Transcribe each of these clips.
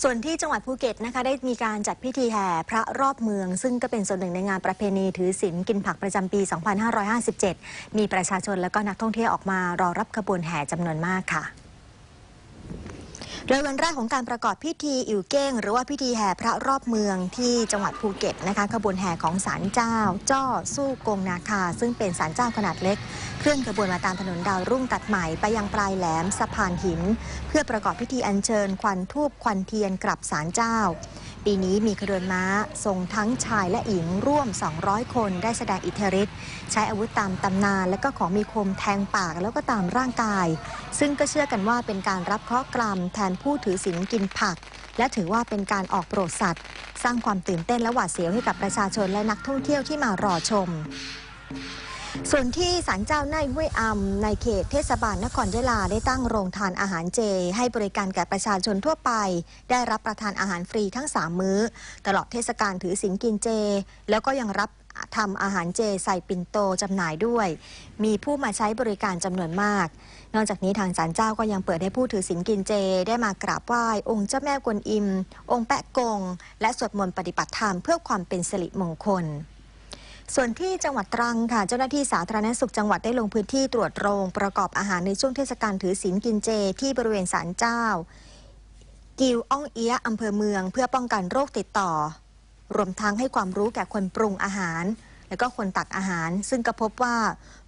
ส่วนที่จังหวัดภูเก็ตนะคะได้มีการจัดพิธีแห่พระรอบเมือง ซึ่งก็เป็นส่วนหนึ่งในงานประเพณีถือศีลกินผักประจำปี 2557 มีประชาชนและก็นักท่องเที่ยวออกมารอรับขบวนแห่จำนวนมากค่ะ โดยวันแรกของการประกอบพิธีอิ๋วเก้ง หรือว่าพิธีแห่พระรอบเมืองที่จังหวัดภูเก็ตนะคะขบวนแห่ของศาลเจ้า จ้อสู้กงนาคา ซึ่งเป็นศาลเจ้าขนาดเล็ก เคลื่อนขบวนมาตามถนนดาวรุ่งตัดใหม่ไปยังปลายแหลมสะพานหิน เพื่อประกอบพิธีอัญเชิญควันทูบควันเทียนกลับศาลเจ้า ปีนี้มีขบวนม้าทรงทั้งชายและหญิงร่วม 200 คนได้แสดงอิทธิฤทธิ์ใช้อาวุธตามตำนาน และก็ของมีคมแทงปากแล้วก็ตามร่างกาย ซึ่งก็เชื่อกันว่าเป็นการรับเคราะห์กรรมแทนผู้ถือศีลกินผัก และถือว่าเป็นการออกโปรดสัตว์ สร้างความตื่นเต้นและหวาดเสียวให้กับประชาชนและนักท่องเที่ยวที่มารอชม ส่วนที่ศาลเจ้าในายห้วยอำในเขตเทศบาลนครยะลาได้ตั้งโรงทานอาหารเจ ให้บริการแก่ประชาชนทั่วไป ได้รับประทานอาหารฟรีทั้ง 3 มื้อ ตลอดเทศกาลถือศีลกินเจ แล้วก็ยังรับทำอาหารเจใส่ปิ่นโตจำหน่ายด้วย มีผู้มาใช้บริการจำนวนมาก นอกจากนี้ทางศาลเจ้าก็ยังเปิดให้ผู้ถือศีลกินเจ ได้มากราบไหว้องค์เจ้าแม่กวนอิม องค์แปะกง และสวดมนต์ปฏิบัติธรรมเพื่อความเป็นสิริมงคล ส่วนที่จังหวัดตรังค่ะ เจ้าหน้าที่สาธารณสุขจังหวัดได้ลงพื้นที่ตรวจโรงประกอบอาหารในช่วงเทศกาลถือศีลกินเจ ที่บริเวณศาลเจ้า กิวอ่องเอียอำเภอเมือง เพื่อป้องกันโรคติดต่อ รวมทั้งให้ความรู้แก่คนปรุงอาหาร และก็คนตักอาหาร ซึ่งก็พบว่า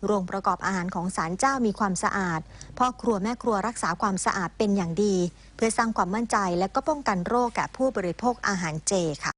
โรงประกอบอาหารของศาลเจ้ามีความสะอาดพ่อครัวแม่ครัวรักษาความสะอาดเป็นอย่างดี เพื่อสร้างความมั่นใจและก็ป้องกันโรคแก่ผู้บริโภคอาหารเจค่ะ